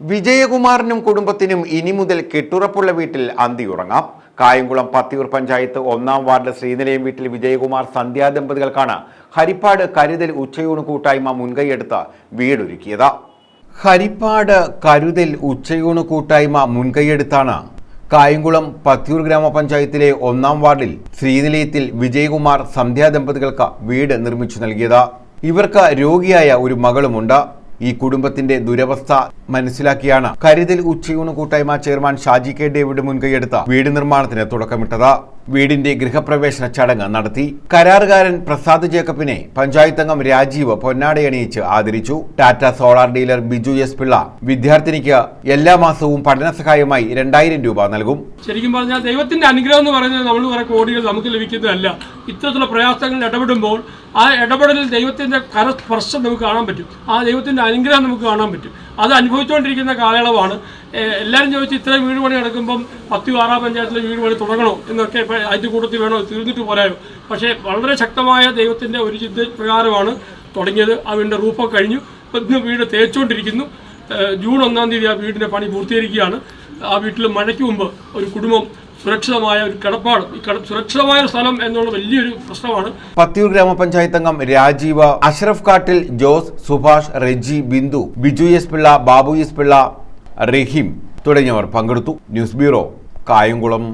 വിജയകുമാറിനും കുടുംബത്തിനും ഇനി മുതൽ കെട്ടുറപ്പുള്ള വീട്ടിൽ അന്തിയുറങ്ങാം കായംകുളം പത്തിയൂർ പഞ്ചായത്ത് ഒന്നാം വാർഡ് ശ്രീനിലയം വീട്ടിൽ വിജയകുമാർ സന്ധ്യാ ദമ്പതികൾക്കാണ് ഹരിപ്പാട് കരുതൽ ഉച്ചയൂണ് കൂട്ടായ്മ മുൻകൈയെടുത്ത് വീടൊരുക്കിയത്. ഹരിപ്പാട് കരുതൽ ഉച്ചയൂണ് കൂട്ടായ്മ മുൻകൈയെടുത്താണ് കായംകുളം പത്തിയൂർ ഗ്രാമപഞ്ചായത്തിലെ ഒന്നാം വാർഡിൽ ശ്രീനിലയത്തിൽ വിജയകുമാർ സന്ധ്യാ ദമ്പതികൾക്ക് വീട് നിർമ്മിച്ചു നൽകിയത്. ഇവർക്ക് രോഗിയായ ഒരു മകളുമുണ്ട്. ഈ കുടുംബത്തിന്റെ ദുരവസ്ഥ മനസ്സിലാക്കിയാണ്. കരുതൽ ഉച്ചയൂണ് കൂട്ടായ്മ ചെയർമാൻ ഷാജി കെ ഡേവിഡ് മുൻകൈയെടുത്ത വീട് നിർമ്മാണത്തിന് തുടക്കമിട്ടത്. വീടിന്റെ ഗൃഹപ്രവേശന ചടങ്ങ് നടത്തി. കരാറുകാരൻ പ്രസാദ് ജേക്കബിനെ പഞ്ചായത്ത് അംഗം രാജീവ് പൊന്നാടയണിയിച്ച് ആദരിച്ചു. Tata solar dealer Biju S Pillai വിദ്യാർത്ഥിനിക്ക് എല്ലാ മാസവും പഠന സഹായമായി രണ്ടായിരം രൂപ നൽകും. ശരിക്കും പറഞ്ഞാൽ ദൈവത്തിന്റെ അനുഗ്രഹം എന്ന് പറയുന്നത് നമ്മൾ കുറെ കോടികൾ നമുക്ക് ലഭിക്കുന്നതല്ല. ഇത്തരത്തിലുള്ള പ്രയാസങ്ങളിൽ ഇടപെടുമ്പോൾ ആ ഇടപെടലിൽ ദൈവത്തിന്റെ കരസ്പർശം നമുക്ക് കാണാൻ പറ്റും. ആ ദൈവത്തിന്റെ അനുഗ്രഹം നമുക്ക് കാണാൻ പറ്റും. അത് അനുഭവിച്ചുകൊണ്ടിരിക്കുന്ന കാലയളവാണ്. എല്ലാവരും ചോദിച്ചു ഇത്രയും വീട് പണി നടക്കുമ്പം ആറാം പഞ്ചായത്തിലെ വീട് പണി തുടങ്ങണോ എന്നൊക്കെ അതിന്റെ കൂട്ടത്തിൽ വേണോ തീർന്നിട്ട് പോരായോ. പക്ഷേ വളരെ ശക്തമായ ദൈവത്തിന്റെ ഒരു ചിന്ത പ്രകാരമാണ് തുടങ്ങിയത്. അവന്റെ റൂപ്പൊക്കെ കഴിഞ്ഞു. ഇപ്പം ഇന്ന് വീട് തേച്ചുകൊണ്ടിരിക്കുന്നു. ജൂൺ ഒന്നാം തീയതി ആ വീടിന്റെ പണി പൂർത്തീകരിക്കുകയാണ്. ആ വീട്ടിൽ മഴയ്ക്ക് മുമ്പ് ഒരു കുടുംബം സുരക്ഷിതമായ ഒരു കിടപ്പാട് ഈ സുരക്ഷിതമായ ഒരു സ്ഥലം എന്നുള്ള വലിയൊരു പ്രശ്നമാണ്. പത്തിയൂർ ഗ്രാമപഞ്ചായത്ത് അംഗം രാജീവ് അഷ്റഫ് കാട്ടിൽ ജോസ് സുഭാഷ് റെജി ബിന്ദു ബിജു എസ് പിള്ള ബാബു എസ് പിള്ള റഹീം തുടങ്ങിയവർ പങ്കെടുത്തു. News bureau Kayamkulam.